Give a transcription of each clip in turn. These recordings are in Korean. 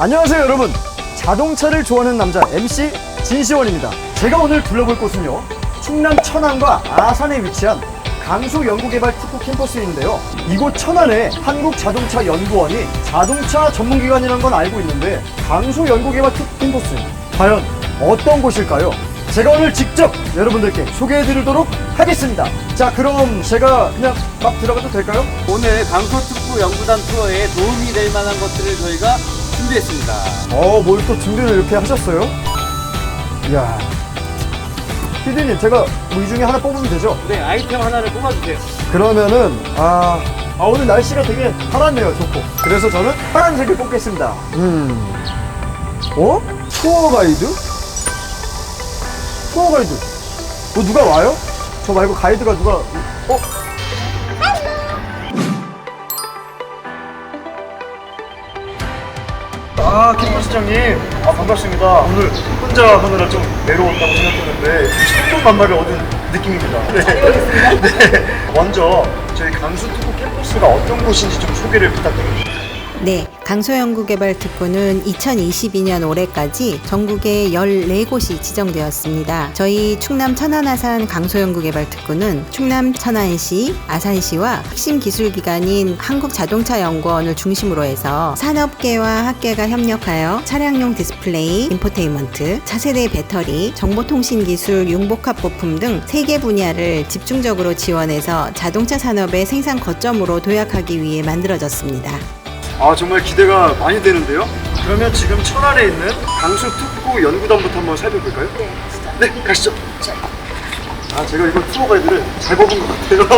안녕하세요 여러분 자동차를 좋아하는 남자 MC 진시원입니다 제가 오늘 둘러볼 곳은요 충남 천안과 아산에 위치한 강소연구개발 특구 캠퍼스인데요 이곳 천안에 한국자동차연구원이 자동차 전문기관이라는 건 알고 있는데 강소연구개발 특구 캠퍼스 과연 어떤 곳일까요? 제가 오늘 직접 여러분들께 소개해 드리도록 하겠습니다 자 그럼 제가 그냥 막 들어가도 될까요? 오늘 강서특구 연구단 투어에 도움이 될 만한 것들을 저희가 준비했습니다. 어, 뭘 또 준비를 이렇게 하셨어요? 이야. 피디님, 제가 뭐 이 중에 하나 뽑으면 되죠? 네, 아이템 하나를 뽑아주세요. 그러면은, 아, 아, 오늘 날씨가 되게 파랗네요, 좋고. 그래서 저는 파란색을 뽑겠습니다. 음. 어? 투어 가이드? 투어 가이드. 뭐 누가 와요? 저 말고 가이드가 누가, 어? 아, 김포 시장님. 아, 반갑습니다. 오늘 혼자 하느라 좀 외로웠다고 생각했는데, 충분 만나를 얻은 느낌입니다. 네. 네. 먼저, 저희 강수 특구 캠퍼스가 어떤 곳인지 좀 소개를 부탁드립니다. 네, 강소연구개발 특구는 2022년 올해까지 전국에 14곳이 지정되었습니다. 저희 충남 천안아산 강소연구개발 특구는 충남 천안시, 아산시와 핵심 기술기관인 한국자동차연구원을 중심으로 해서 산업계와 학계가 협력하여 차량용 디스플레이, 인포테인먼트, 차세대 배터리, 정보통신기술, 융복합 부품 등세개 분야를 집중적으로 지원해서 자동차 산업의 생산 거점으로 도약하기 위해 만들어졌습니다. 아, 정말 기대가 많이 되는데요? 그러면 지금 천안에 있는 강수 특구 연구단부터 한번 살펴볼까요? 네, 네, 가시죠. 아, 제가 이거 투어 가이드를 잘 뽑은 것 같아요.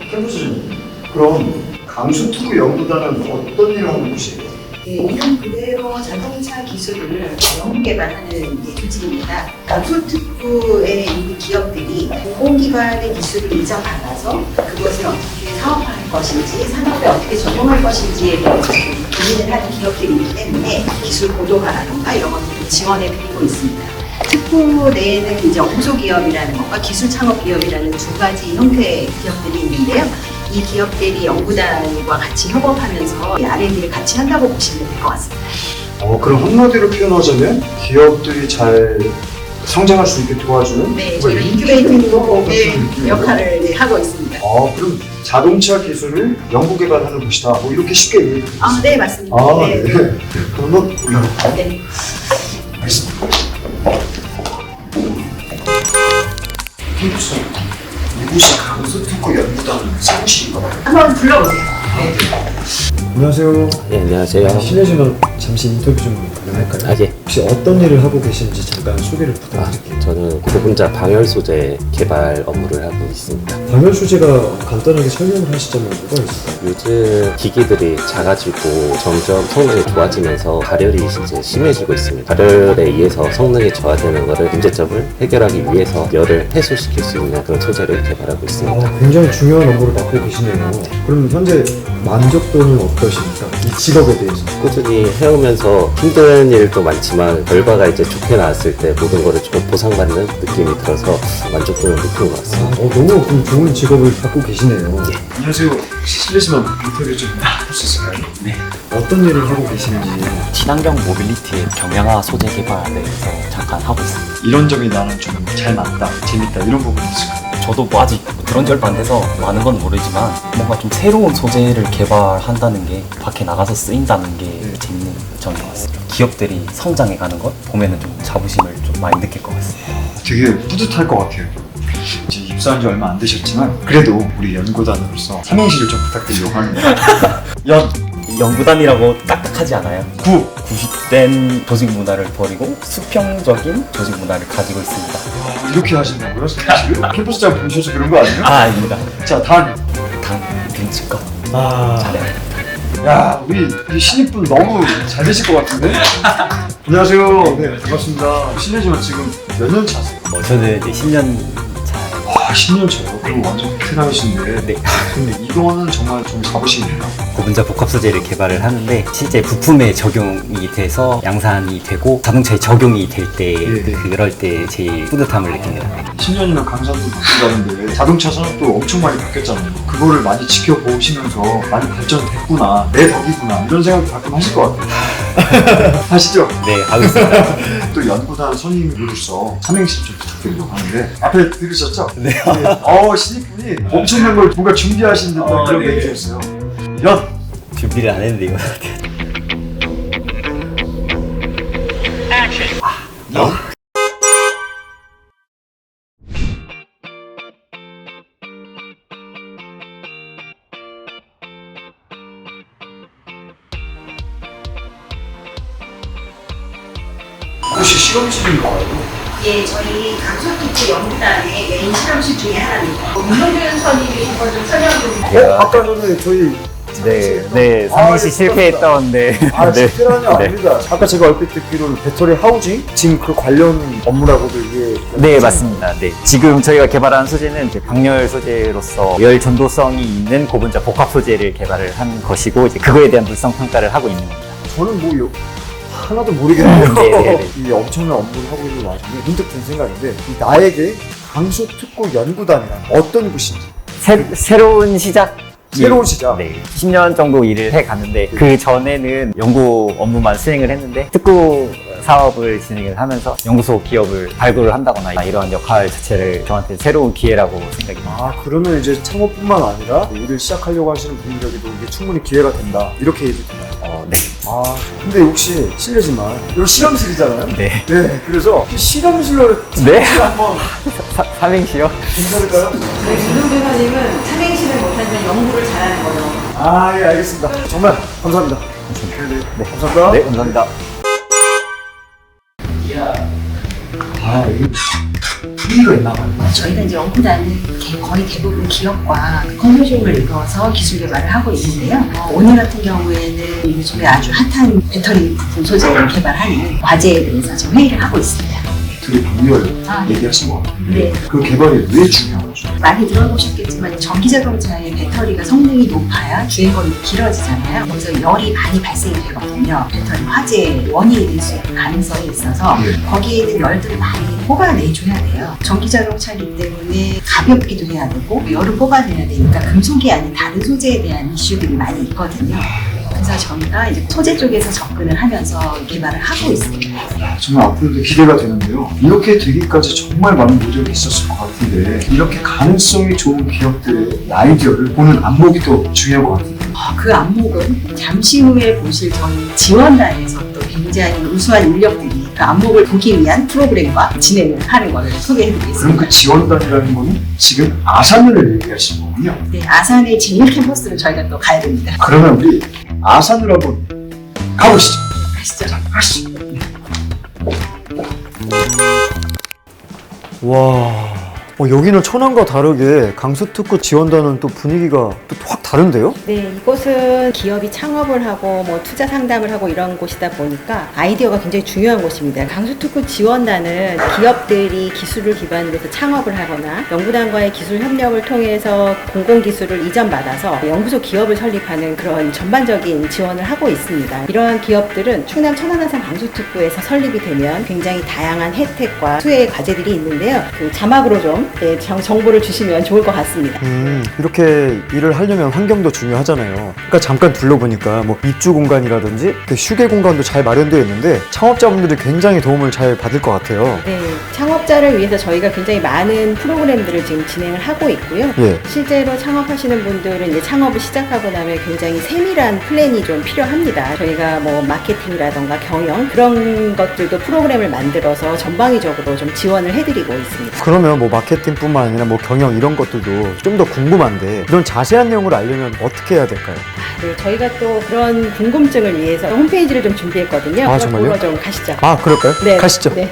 캠퍼스님, 그럼 강수 특구 연구단은 어떤 일을 하는 곳이에요? 네, 이름 그대로 자동차 기술을 연구 개발하는 조직입니다. 강솔특구에 있는 기업들이 공공기관의 기술을 인정받아서 그것을 어떻게 사업화할 것인지 산업에 어떻게 적용할 것인지에 대해서 고민을 하는 기업들이기 때문에 기술 고도화라든가 이런 것들을 지원해 드리고 있습니다. 특구 내에는 이제 공소기업이라는 것과 기술 창업 기업이라는 두 가지 형태의 기업들이 있는데요. 이 기업들이 연구단과 같이 협업하면서 이 R&D를 같이 한다고 보시면 될 것 같습니다. 어, 그럼 한마디로 표현하자면 기업들이 잘 성장할 수 있게 도와주는 네, 저희가 인큐베이팅 같은 느낌이네요. 역할을 네, 하고 있습니다. 아, 그럼 자동차 기술을 연구 개발하는 곳이다. 뭐 이렇게 쉽게 이해해 주세요. 아, 네, 맞습니다. 아, 네. 네. 그러면 올라갈까요? 네. 알겠습니다. 캠퍼스 이곳이 강서특구 연구단 사무실인가 봐요. 한번 불러보세요. 안녕하세요. 네, 안녕하세요. 실례지만 잠시 인터뷰 좀 가능할까요? 아, 예. 혹시 어떤 일을 하고 계신지 잠깐 소개를 부탁드릴게요. 저는 고분자 방열 소재 개발 업무를 하고 있습니다. 방열 소재가 간단하게 설명을 하시자면 뭐가 있을까요? 요즘 기기들이 작아지고 점점 성능이 좋아지면서 발열이 이제 심해지고 있습니다. 발열에 의해서 성능이 저하되는 것을 문제점을 해결하기 위해서 열을 해소시킬 수 있는 그런 소재를 개발하고 있습니다. 아, 굉장히 중요한 업무를 맡고 계시네요. 그럼 현재 만족도는 어떠십니까? 이 직업에 대해서. 꾸준히 해오면서 힘든 일도 많지만 결과가 이제 좋게 나왔을 때 모든 것을 좀 보상받는 느낌이 들어서 만족도는 높은 것 아, 같습니다. 어, 너무 그럼 좋은 직업을 갖고 계시네요. 안녕하세요. 실례지만 인터뷰 좀 할 수 있을까요? 어떤 일을 하고 계시는지. 친환경 모빌리티의 경영화 소재 개발에 대해서 잠깐 하고 있습니다. 이런 점이 나는 좀 잘 맞다, 재밌다 이런 부분이 있을까요? 저도 뭐 아직 그런 지 얼마 안 돼서 많은 건 모르지만 뭔가 좀 새로운 소재를 개발한다는 게 밖에 나가서 쓰인다는 게 재밌는 점인 것 같습니다. 기업들이 성장해 가는 것 보면은 좀 자부심을 좀 많이 느낄 것 같습니다. 되게 뿌듯할 것 같아요. 이제 입사한 지 얼마 안 되셨지만 그래도 우리 연구단으로서 삼행시를 좀 부탁드리려고 합니다. 연, 연구단이라고 딱딱하지 않아요. 구, 구식된 조직 문화를 버리고 수평적인 조직 문화를 가지고 있습니다. 와, 이렇게 하신다고요? 삼행시를? 캠퍼스장 보셔서 그런 거 아니에요? 아, 아닙니다. 자, 단. 당, 빈치껏 아, 잘해요. 야, 우리 이 신입분 너무 잘 되실 것 같은데? 안녕하세요. 네, 반갑습니다. 실례지만 지금 몇 년 차세요? 뭐 저는 이제 10년 차 와, 10년 차요? 그럼 완전 베테랑이신데. 네. 근데 이거는 정말 좀 자부심입니다. 고분자 복합 소재를 개발을 하는데 실제 부품에 적용이 돼서 양산이 되고 자동차에 적용이 될 때 네. 그럴 때 제일 뿌듯함을 느낍니다. 10년이면 강산도 바뀐다는데 자동차 산업도 엄청 많이 바뀌었잖아요. 그 그거를 많이 지켜보시면서 많이 발전됐구나 내 덕이구나 이런 생각도 가끔 하실 것 같아요 하시죠? 네, 하겠습니다. 또 연구단 선임으로서 삼행시 좀 부탁드리려고 하는데 앞에 들으셨죠? 네. 어 신입분이 엄청난 걸 뭔가 준비하신 듯한 어, 그런 네. 멘트였어요 연! 준비를 안 했는데 이거 혹 예, 저희 강소특구 연구단의 메인 실험실 중에 하나입니다. 문성준 선임이 이걸 좀 설명 좀 어? 아까 전에 저희 네, 네, 아, 삼행시 네, 실패했던 네. 아, 네. 실패라니 네. 아닙니다. 아까 제가 얼핏 듣기로는 배터리 하우징? 지금 그 관련 업무라고도 이게 네, 맞습니다. 네. 지금 저희가 개발한 소재는 이제 방열 소재로서 열 전도성이 있는 고분자 복합 소재를 개발을 한 것이고 이제 그거에 대한 물성 평가를 하고 있는 겁니다. 저는 뭐 요- 하나도 모르겠네요. 네, 네, 네. 이 엄청난 업무를 하고 있는 와중에 문득 든 생각인데 이 나에게 강소특구 연구단이란 어떤 곳인지 새, 새로운 시작 새로운 시작. 네, 10년 정도 일을 해 갔는데 그 전에는 연구 업무만 수행을 했는데 특구 사업을 진행을 하면서 연구소 기업을 발굴을 한다거나 이러한 역할 자체를 저한테 새로운 기회라고 생각이 듭니다. 아 그러면 이제 창업뿐만 아니라 일을 시작하려고 하시는 분들에게도 이게 충분히 기회가 된다 이렇게 얘기 되나 요? 어, 네. 아 근데 혹시 실례지만 이거 실험실이잖아요. 네. 네 그래서 이 실험실로 네? 한번 사, 삼행시요? 괜찮을까요? 저희 문성준 선임은 삼행시를 못하지만 연구를 잘하는 거죠. 아예 알겠습니다. 정말 감사합니다. 네, 네. 네. 감사합니다. 네, 감사합니다. 아 이게 의미가 있나 봐요. 저희가 이제 연구단은 개- 거의 대부분 기업과 컨소시엄을 이루어서 기술 개발을 하고 있는데요. 어, 오늘 같은 경우에는 요즘에 아주 핫한 배터리 부품 소재를 개발하는 과제에 대해서 지금 회의를 하고 있습니다. 되게 방열 아, 네. 얘기하신 것 같은데 네. 그 개발이 왜 중요한? 많이 들어보셨겠지만 전기 자동차의 배터리가 성능이 높아야 주행거리가 길어지잖아요. 그래서 열이 많이 발생이 되거든요. 배터리 화재의 원인이 될 수 있는 가능성이 있어서 네. 거기에 있는 열들을 많이 뽑아내줘야 돼요. 전기 자동차이기 때문에 가볍기도 해야 되고 열을 뽑아내야 되니까 금속이 아닌 다른 소재에 대한 이슈들이 많이 있거든요. 그래서 저희가 이제 소재 쪽에서 접근을 하면서 개발을 하고 있습니다. 정말 앞으로도 기대가 되는데요. 이렇게 되기까지 정말 많은 노력이 있었을 것 같은데 이렇게 가능성이 좋은 기업들의 아이디어를 보는 안목이 또 중요한 것 같아요. 어, 그 안목은 잠시 후에 보실 저희 지원단에서 또 굉장히 우수한 인력들이 그 안목을 보기 위한 프로그램과 진행을 하는 것을 그럼 소개해드리겠습니다. 그 지원단이라는 거는 지금 아산을 얘기하신 거군요. 네, 아산의 제일 캠퍼스를 저희가 또 가야 됩니다. 그러면 우리 아산으로 한번 가보시죠. 가시죠. 가시죠. 와. 어, 여기는 천안과 다르게 강수특구 지원단은 또 분위기가 또 확 다른데요? 네, 이곳은 기업이 창업을 하고 뭐 투자 상담을 하고 이런 곳이다 보니까 아이디어가 굉장히 중요한 곳입니다. 강수특구 지원단은 기업들이 기술을 기반으로 해서 창업을 하거나 연구단과의 기술 협력을 통해서 공공기술을 이전받아서 연구소 기업을 설립하는 그런 전반적인 지원을 하고 있습니다. 이러한 기업들은 충남 천안함산 강수특구에서 설립이 되면 굉장히 다양한 혜택과 수혜의 과제들이 있는데요. 그 자막으로 좀 네, 정- 정보를 주시면 좋을 것 같습니다. 음, 이렇게 일을 하려면 환경도 중요하잖아요. 그러니까 잠깐 둘러보니까 뭐 입주 공간이라든지 그 휴게 공간도 잘 마련되어 있는데 창업자분들이 굉장히 도움을 잘 받을 것 같아요. 네, 창업자를 위해서 저희가 굉장히 많은 프로그램들을 지금 진행을 하고 있고요. 예. 실제로 창업하시는 분들은 이제 창업을 시작하고 나면 굉장히 세밀한 플랜이 좀 필요합니다. 저희가 뭐 마케팅이라던가 경영 그런 것들도 프로그램을 만들어서 전방위적으로 좀 지원을 해드리고 있습니다. 그러면 뭐 마케팅뿐만 아니라 뭐 경영 이런 것들도 좀 더 궁금한데 이런 자세한 내용을 알려면 어떻게 해야 될까요? 네, 저희가 또 그런 궁금증을 위해서 홈페이지를 좀 준비했거든요. 아, 정말요? 좀 가시죠. 아, 그럴까요? 네. 가시죠. 네.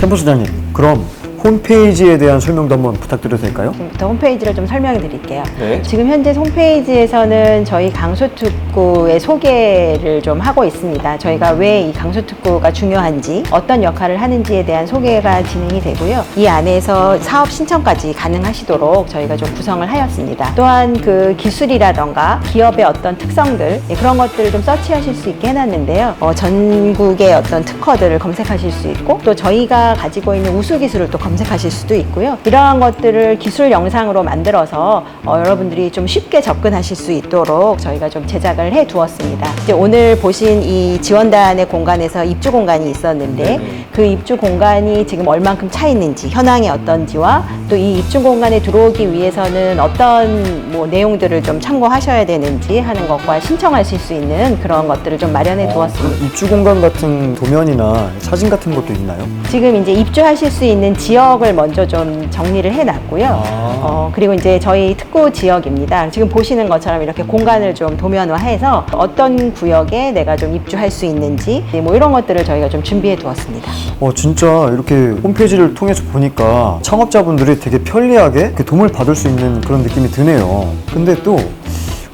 캠퍼스장님, 그럼 홈페이지에 대한 설명도 한번 부탁드려도 될까요? 지금부터 홈페이지를 좀 설명해 드릴게요. 네. 지금 현재 홈페이지에서는 저희 강수특구의 소개를 좀 하고 있습니다. 저희가 왜 이 강수특구가 중요한지, 어떤 역할을 하는지에 대한 소개가 진행이 되고요. 이 안에서 사업 신청까지 가능하시도록 저희가 좀 구성을 하였습니다. 또한 그 기술이라던가 기업의 어떤 특성들, 예, 그런 것들을 좀 서치하실 수 있게 해놨는데요. 어, 전국의 어떤 특허들을 검색하실 수 있고, 또 저희가 가지고 있는 우수 기술을 또 검색하실 수도 있고요. 이러한 것들을 기술 영상으로 만들어서 어, 여러분들이 좀 쉽게 접근하실 수 있도록 저희가 좀 제작을 해 두었습니다. 이제 오늘 보신 이 지원단의 공간에서 입주 공간이 있었는데 그 입주 공간이 지금 얼만큼 차 있는지 현황이 어떤지와 또 이 입주 공간에 들어오기 위해서는 어떤 뭐 내용들을 좀 참고하셔야 되는지 하는 것과 신청하실 수 있는 그런 것들을 좀 마련해 두었습니다. 입주 공간 같은 도면이나 사진 같은 것도 있나요? 지금 이제 입주하실 수 있는 지역 을 먼저 좀 정리를 해놨고요. 어, 그리고 이제 저희 특구 지역입니다. 지금 보시는 것처럼 이렇게 공간을 좀 도면화해서 어떤 구역에 내가 좀 입주할 수 있는지 뭐 이런 것들을 저희가 좀 준비해 두었습니다. 어, 진짜 이렇게 홈페이지를 통해서 보니까 창업자분들이 되게 편리하게 이렇게 도움을 받을 수 있는 그런 느낌이 드네요. 근데 또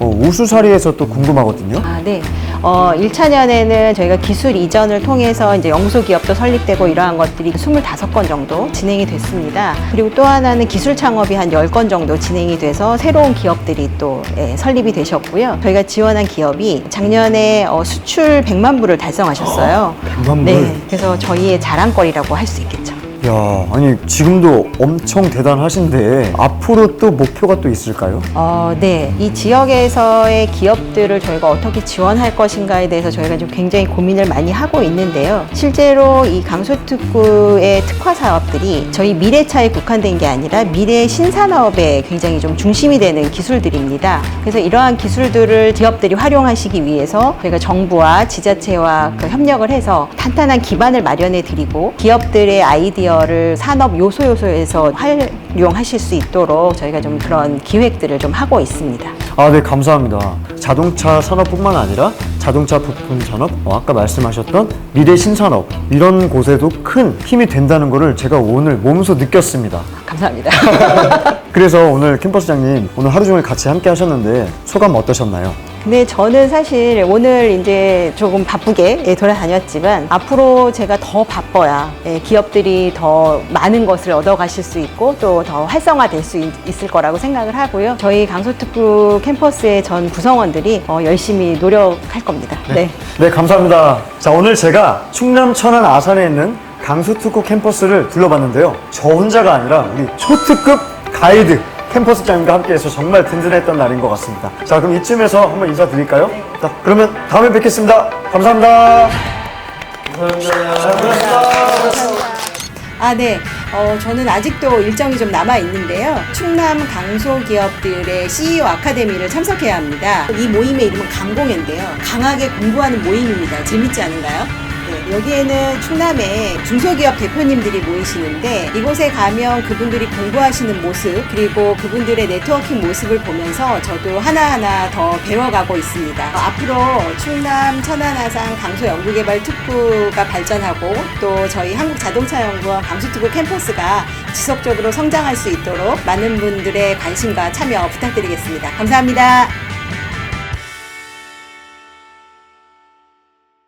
어, 우수사리에서 또 궁금하거든요. 아, 네. 어, 1차년에는 저희가 기술 이전을 통해서 이제 연구소 기업도 설립되고 이러한 것들이 25건 정도 진행이 됐습니다. 그리고 또 하나는 기술 창업이 한 10건 정도 진행이 돼서 새로운 기업들이 또 예, 설립이 되셨고요. 저희가 지원한 기업이 작년에 어, 수출 100만 부를 달성하셨어요. 100만 불? 네. 그래서 저희의 자랑거리라고 할 수 있겠죠. 야, 아니 지금도 엄청 대단하신데 앞으로 또 목표가 또 있을까요? 어, 네. 이 지역에서의 기업들을 저희가 어떻게 지원할 것인가에 대해서 저희가 좀 굉장히 고민을 많이 하고 있는데요. 실제로 이 강소특구의 특화 사업들이 저희 미래차에 국한된 게 아니라 미래 신산업에 굉장히 좀 중심이 되는 기술들입니다. 그래서 이러한 기술들을 기업들이 활용하시기 위해서 저희가 정부와 지자체와 그 협력을 해서 탄탄한 기반을 마련해 드리고 기업들의 아이디어 를 산업 요소 요소에서 활용하실 수 있도록 저희가 좀 그런 기획들을 좀 하고 있습니다. 아, 네, 감사합니다. 자동차 산업뿐만 아니라 자동차 부품 산업, 어, 아까 말씀하셨던 미래 신산업 이런 곳에도 큰 힘이 된다는 것을 제가 오늘 몸소 느꼈습니다. 감사합니다. 그래서 오늘 캠퍼스장님 오늘 하루 종일 같이 함께 하셨는데 소감 어떠셨나요? 근데 저는 사실 오늘 이제 조금 바쁘게 예, 돌아다녔지만 앞으로 제가 더 바빠야 예, 기업들이 더 많은 것을 얻어가실 수 있고 또 더 활성화될 수 있, 을 거라고 생각을 하고요. 저희 강소특구 캠퍼스의 전 구성원들이 어, 열심히 노력할 겁니다. 네. 네, 감사합니다. 자, 오늘 제가 충남 천안 아산에 있는 강수특구 캠퍼스를 둘러봤는데요. 저 혼자가 아니라 우리 초특급 가이드 캠퍼스장님과 함께해서 정말 든든했던 날인 것 같습니다. 자, 그럼 이쯤에서 한번 인사드릴까요? 자, 그러면 다음에 뵙겠습니다. 감사합니다. 아, 네. 어, 저는 아직도 일정이 좀 남아 있는데요. 충남 강소 기업들의 CEO 아카데미를 참석해야 합니다. 이 모임의 이름은 강공회인데요. 강하게 공부하는 모임입니다. 재밌지 않은가요? 네, 여기에는 충남의 중소기업 대표님들이 모이시는데 이곳에 가면 그분들이 공부하시는 모습 그리고 그분들의 네트워킹 모습을 보면서 저도 하나하나 더 배워가고 있습니다. 어, 앞으로 충남 천안아산 강소연구개발특구가 발전하고 또 저희 한국자동차연구원 강수특구 캠퍼스가 지속적으로 성장할 수 있도록 많은 분들의 관심과 참여 부탁드리겠습니다. 감사합니다.